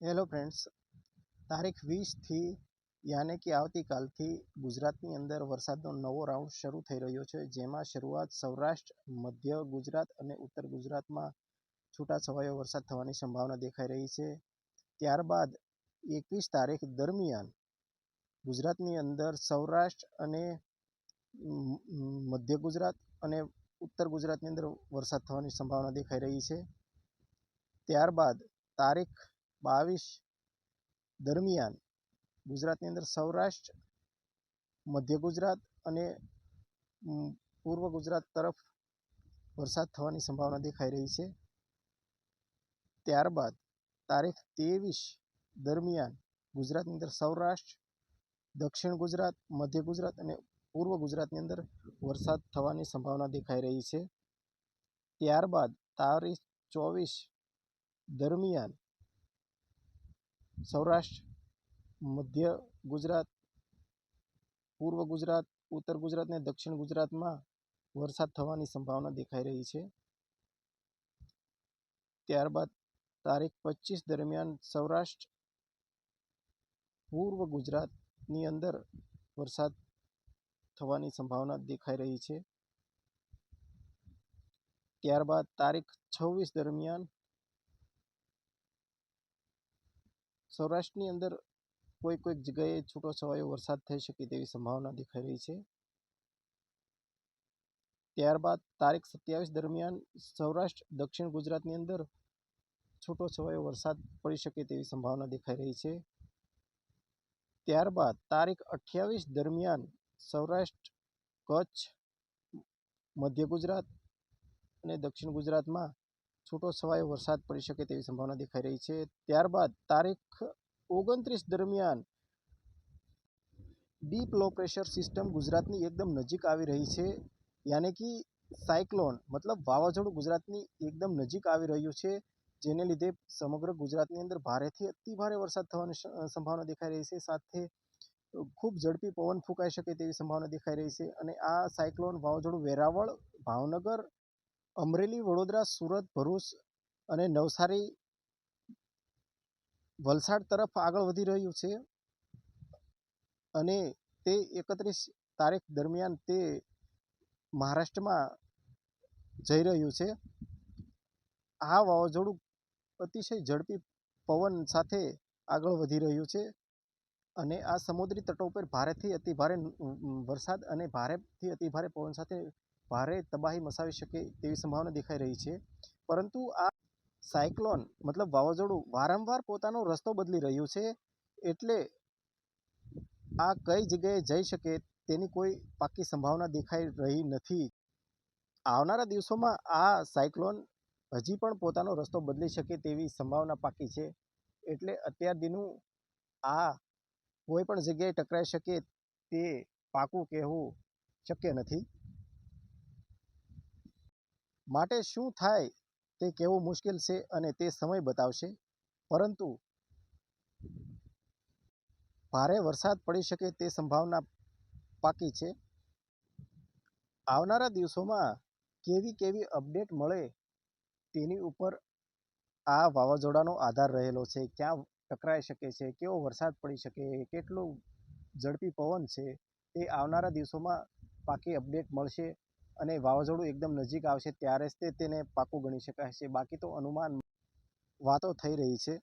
Hello friends તારીખ વીસથી યાને કે આવતીકાલથી ગુજરાતની અંદર વરસાદનો નવો રાઉન્ડ શરૂ થઈ રહ્યો છે, જેમાં શરૂઆત સૌરાષ્ટ્ર, મધ્ય ગુજરાત અને ઉત્તર ગુજરાતમાં છૂટાછવાયો વરસાદ થવાની સંભાવના દેખાઈ રહી છે. ત્યારબાદ એકવીસ તારીખ દરમિયાન ગુજરાતની અંદર સૌરાષ્ટ્ર અને મધ્ય ગુજરાત અને ઉત્તર ગુજરાતની અંદર વરસાદ થવાની સંભાવના દેખાઈ રહી છે. ત્યારબાદ તારીખ બાવીસ દરમિયાન ગુજરાતની અંદર સૌરાષ્ટ્ર, મધ્ય ગુજરાત અને પૂર્વ ગુજરાત તરફ વરસાદ થવાની સંભાવના દેખાઈ રહી છે. ત્યારબાદ તારીખ ત્રેવીસ દરમિયાન ગુજરાતની અંદર સૌરાષ્ટ્ર, દક્ષિણ ગુજરાત, મધ્ય ગુજરાત અને પૂર્વ ગુજરાતની અંદર વરસાદ થવાની સંભાવના દેખાઈ રહી છે. ત્યારબાદ તારીખ ચોવીસ દરમિયાન સૌરાષ્ટ્ર, મધ્ય ગુજરાત, પૂર્વ ગુજરાત, ઉત્તર ગુજરાત અને દક્ષિણ ગુજરાતમાં વરસાદ થવાની સંભાવના દેખાઈ રહી છે. ત્યારબાદ તારીખ પચીસ દરમિયાન સૌરાષ્ટ્ર, પૂર્વ ગુજરાતની અંદર વરસાદ થવાની સંભાવના દેખાઈ રહી છે. ત્યારબાદ તારીખ છવ્વીસ દરમિયાન સૌરાષ્ટ્રની અંદર કોઈ કોઈક જગ્યાએ છૂટો છવાયો વરસાદ થઈ શકે તેવી સંભાવના દેખાઈ રહી છે. ત્યારબાદ તારીખ સત્યાવીસ દરમિયાન સૌરાષ્ટ્ર, દક્ષિણ ગુજરાતની અંદર છૂટો છવાયો વરસાદ પડી શકે તેવી સંભાવના દેખાઈ રહી છે. ત્યારબાદ તારીખ અઠ્યાવીસ દરમિયાન સૌરાષ્ટ્ર, કચ્છ, મધ્ય ગુજરાત અને દક્ષિણ ગુજરાતમાં છૂટો છવાયો વરસાદ પડી શકે તેવી સંભાવના દેખાઈ રહી છે. ત્યારબાદ તારીખ ઓગણત્રીસ દરમિયાન ડીપ લો પ્રેશર સિસ્ટમ ગુજરાતની એકદમ નજીક આવી રહી છે. યાની કે સાયક્લોન મતલબ વાવાઝોડું ગુજરાતની એકદમ નજીક આવી રહ્યું છે, જેને લીધે સમગ્ર ગુજરાતની અંદર ભારેથી અતિ ભારે વરસાદ થવાની સંભાવના દેખાઈ રહી છે. સાથે ખૂબ ઝડપી પવન ફૂંકાઈ શકે તેવી સંભાવના દેખાઈ રહી છે અને આ સાયક્લોન વાવાઝોડું વેરાવળ, ભાવનગર અમરેલી, વડોદરા, સુરત, ભરૂચ અને નવસારી વલસાડ તરફ આગળ વધી રહ્યું છે અને તે એકત્રીસ તારીખ દરમિયાન તે મહારાષ્ટ્રમાં જઈ રહ્યું છે. આ વાવાઝોડું અતિશય ઝડપી પવન સાથે આગળ વધી રહ્યું છે અને આ સમુદ્રી તટો ઉપર ભારેથી અતિ ભારે ન- અમ વરસાદ અને ભારેથી અતિભારે પવન સાથે ભારે તબાહી મચાવી શકે તેવી સંભાવના દેખાઈ રહી છે. પરંતુ આ સાયક્લોન, મતલબ વાવાઝોડું, વારંવાર પોતાનો રસ્તો બદલી રહ્યું છે એટલે આ કઈ જગ્યાએ જઈ શકે તેની કોઈ પાકી સંભાવના દેખાઈ રહી નથી. આવનારા દિવસોમાં આ સાયક્લોન હજી પણ પોતાનો રસ્તો બદલી શકે તેવી સંભાવના પાકી છે એટલે અત્યારથીનું આ કોઈ પણ જગ્યાએ ટકરાઈ શકે તે પાકું કહેવું શક્ય નથી. માટે શું થાય તે કહેવું મુશ્કેલ છે અને તે સમય બતાવશે. પરંતુ ભારે વરસાદ પડી શકે તે સંભાવના પાકી છે. આવનારા દિવસોમાં કેવી કેવી અપડેટ મળે તેની ઉપર આ વાવાઝોડાનો આધાર રહેલો છે. ક્યાં ટકરાઈ શકે છે, કેવો વરસાદ પડી શકે, કેટલું ઝડપી પવન છે તે આવનારા દિવસોમાં પાકી અપડેટ મળશે. અને વાવાઝોડું એકદમ નજીક આવશે ત્યારે જ તે તેને પાકું ગણી શકાય છે. બાકી તો અનુમાન વાતો થઈ રહી છે.